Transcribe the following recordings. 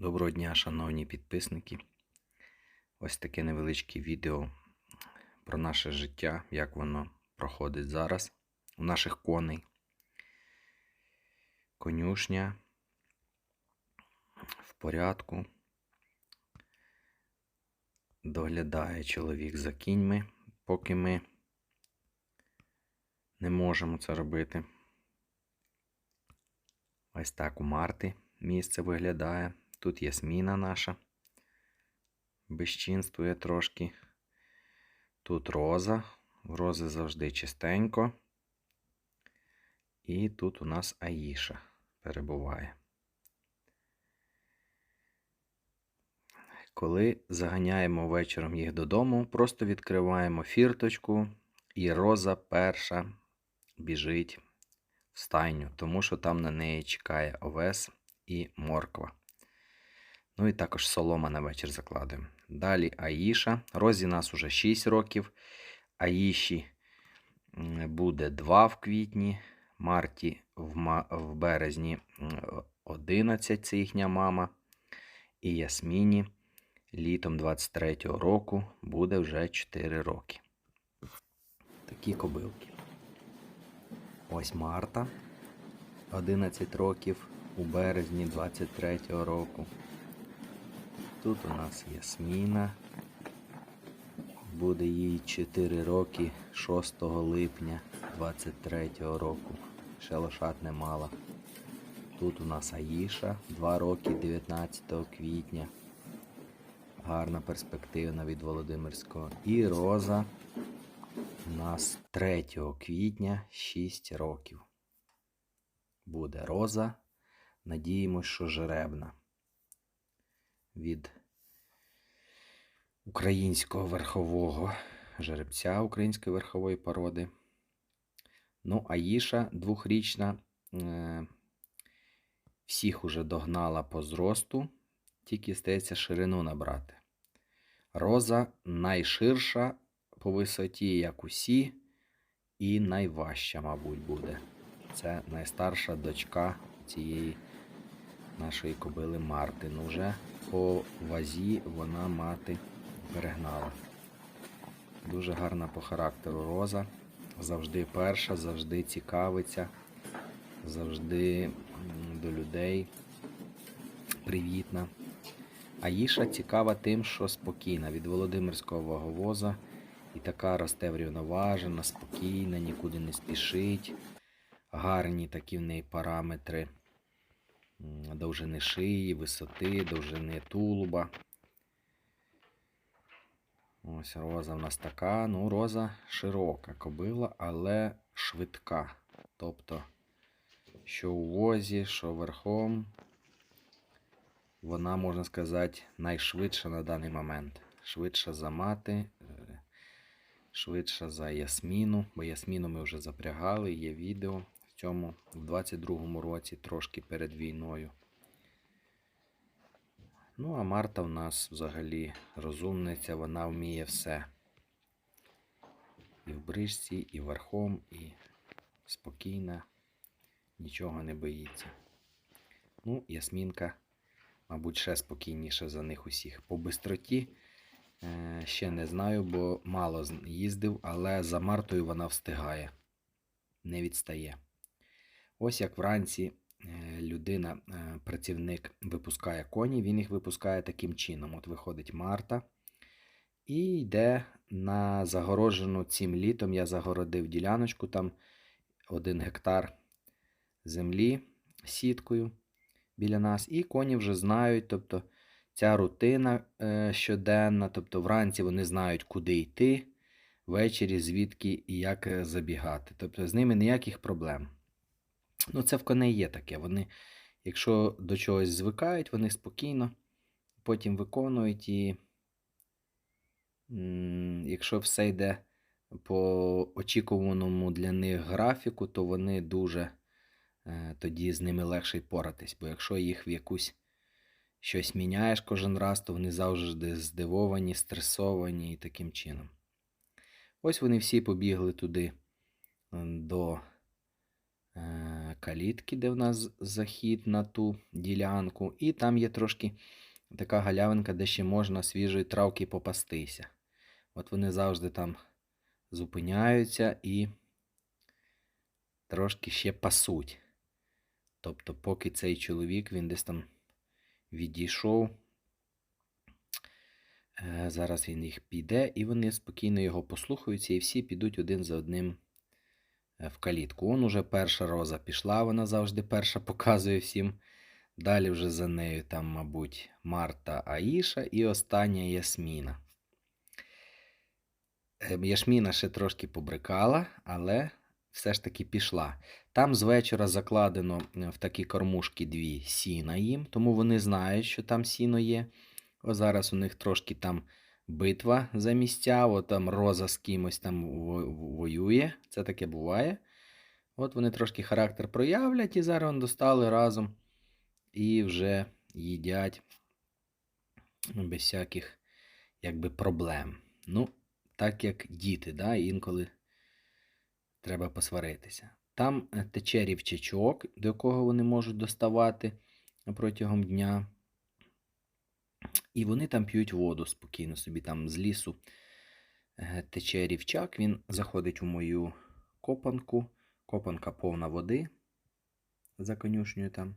Доброго дня, шановні підписники. Ось таке невеличке відео про наше життя, як воно проходить зараз у наших коней. Конюшня в порядку. Доглядає чоловік за кіньми, поки ми не можемо це робити. Ось так у Марти місце виглядає. Тут Ясміна наша. Безчинствує трошки. Тут роза. В рози завжди чистенько. І тут у нас Аїша перебуває. Коли заганяємо вечором їх додому, просто відкриваємо фірточку, і роза перша біжить в стайню, тому що там на неї чекає овес і морква. Ну і також солома на вечір закладуємо. Далі Аїша. Розі нас уже 6 років. Аїші буде 2 в квітні. Марті в, в березні 11, це їхня мама. І Ясміні літом 23-го року буде вже 4 роки. Такі кобилки. Ось Марта. 11 років у березні 23-го року. Тут у нас Ясміна. Буде їй 4 роки 6 липня 23-го року. Ще лошад не мала. Тут у нас Аїша 2 роки 19 квітня. Гарна перспективна від Володимирського. І Роза у нас 3 квітня 6 років. Буде Роза. Надіємось, що жеребна від українського верхового жеребця української верхової породи. Ну, Аїша двохрічна. е, Всіх уже догнала по зросту, тільки стається ширину набрати. Роза найширша по висоті, як усі, і найважча, мабуть, буде. Це найстарша дочка цієї нашої кобили Марти. Ну, вже по вазі вона мати перегнала. Дуже гарна по характеру роза. Завжди перша, завжди цікавиться, завжди до людей привітна. Аїша цікава тим, що спокійна від Володимирського ваговоза і така росте врівноважена, спокійна, нікуди не спішить. Гарні такі в неї параметри довжини шиї, висоти, довжини тулуба. Ось роза в нас така. Ну, роза широка кобила, але швидка. Тобто, що у возі, що верхом, вона, можна сказати, найшвидша на даний момент. Швидша за мати, е, швидша за Ясміну, бо Ясміну ми вже запрягали, є відео цьому в 22-му році, трошки перед війною. Ну, а Марта в нас взагалі розумниця, вона вміє все. І в брижці, і верхом, і спокійна, нічого не боїться. Ну, Ясмінка, мабуть, ще спокійніша за них усіх. По бистроті е, ще не знаю, бо мало їздив, але за Мартою вона встигає, не відстає. Ось як вранці е, людина, е, працівник випускає коні, він їх випускає таким чином. От виходить Марта і йде на загорожену цим літом. Я загородив діляночку, там один гектар землі сіткою біля нас. І коні вже знають, тобто ця рутина е, щоденна, тобто вранці вони знають, куди йти, ввечері звідки і як забігати. Тобто з ними ніяких проблем. Ну, це в коней є таке. Вони, якщо до чогось звикають, вони спокійно потім виконують і якщо все йде по очікуваному для них графіку, то вони дуже е, тоді з ними легше й поратись. Бо якщо їх в якусь щось міняєш кожен раз, то вони завжди здивовані, стресовані і таким чином. Ось вони всі побігли туди до е, калітки, де в нас захід на ту ділянку. І там є трошки така галявинка, де ще можна свіжої травки попастися. От вони завжди там зупиняються і трошки ще пасуть. Тобто, поки цей чоловік він десь там відійшов, е, зараз він їх піде, і вони спокійно його послухаються, і всі підуть один за одним в калітку. Он уже перша роза пішла, вона завжди перша показує всім. Далі вже за нею там, мабуть, Марта Аїша і остання Ясміна. Е, Яшміна ще трошки побрикала, але все ж таки пішла. Там з вечора закладено е, в такі кормушки дві сіна їм, тому вони знають, що там сіно є. О, зараз у них трошки там битва за місця, о, там роза з кимось там воює. Це таке буває. От вони трошки характер проявлять і зараз достали разом і вже їдять без всяких якби, проблем. Ну, так як діти, да, інколи треба посваритися. Там е, тече рівчачок, до якого вони можуть доставати протягом дня. І вони там п'ють воду спокійно собі там з лісу е, тече рівчак, він заходить у мою копанку. Копанка повна води за конюшнею там.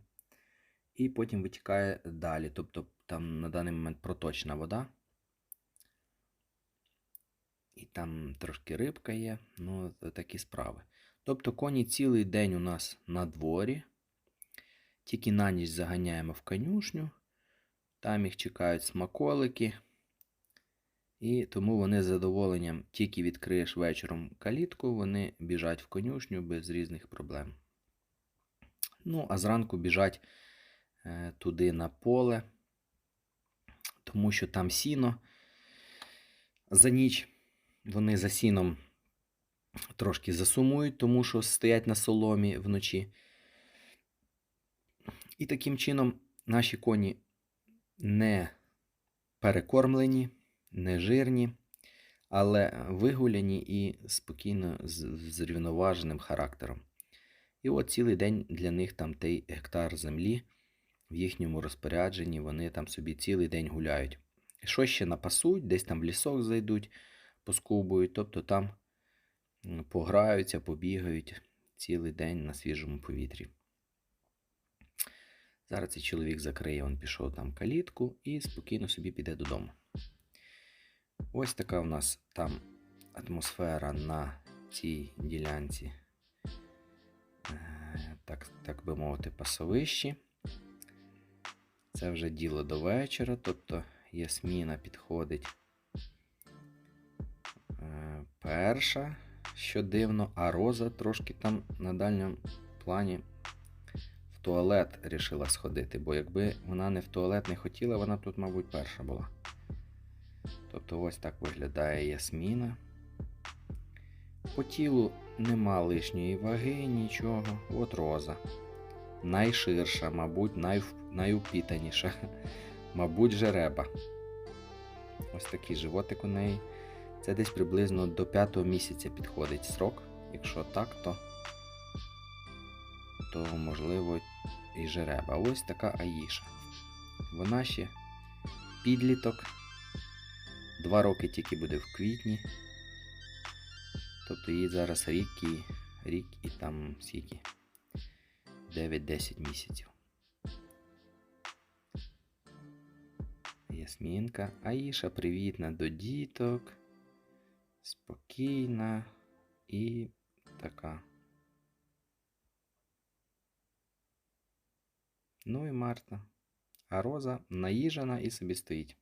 І потім витікає далі. Тобто там на даний момент проточна вода. І там трошки рибка є, ну, такі справи. Тобто коні цілий день у нас на дворі. Тільки на ніч заганяємо в конюшню. Там їх чекають смаколики. І тому вони з задоволенням тільки відкриєш вечором калітку, вони біжать в конюшню без різних проблем. Ну, а зранку біжать е, туди на поле, тому що там сіно за ніч. Вони за сіном трошки засумують, тому що стоять на соломі вночі. І таким чином наші коні не перекормлені, не жирні, але вигуляні і спокійно з зрівноваженим характером. І от цілий день для них там той гектар землі в їхньому розпорядженні, вони там собі цілий день гуляють. Що ще напасуть, десь там в лісок зайдуть, поскубують, тобто там пограються, побігають цілий день на свіжому повітрі. Зараз цей чоловік закриє, він пішов там калітку і спокійно собі піде додому. Ось така у нас там атмосфера на цій ділянці, е, так, так би мовити, пасовищі. Це вже діло до вечора, тобто Ясміна підходить е, перша, що дивно, а Роза трошки там на дальньому плані туалет рішила сходити, бо якби вона не в туалет не хотіла, вона тут, мабуть, перша була. Тобто ось так виглядає Ясміна. По тілу нема лишньої ваги, нічого. От роза. Найширша, мабуть, найв... найупітаніша. Мабуть, жереба. Ось такий животик у неї. Це десь приблизно до п'ятого місяця підходить срок. Якщо так, то, то можливо і жереба. Ось така Аїша. Вона ще підліток. Два роки тільки буде в квітні. Тобто їй зараз рік і, рік і там скільки? 9-10 місяців. Ясмінка. Аїша привітна до діток. Спокійна і така. Ну і Марта. А Роза наїжена і собі стоїть.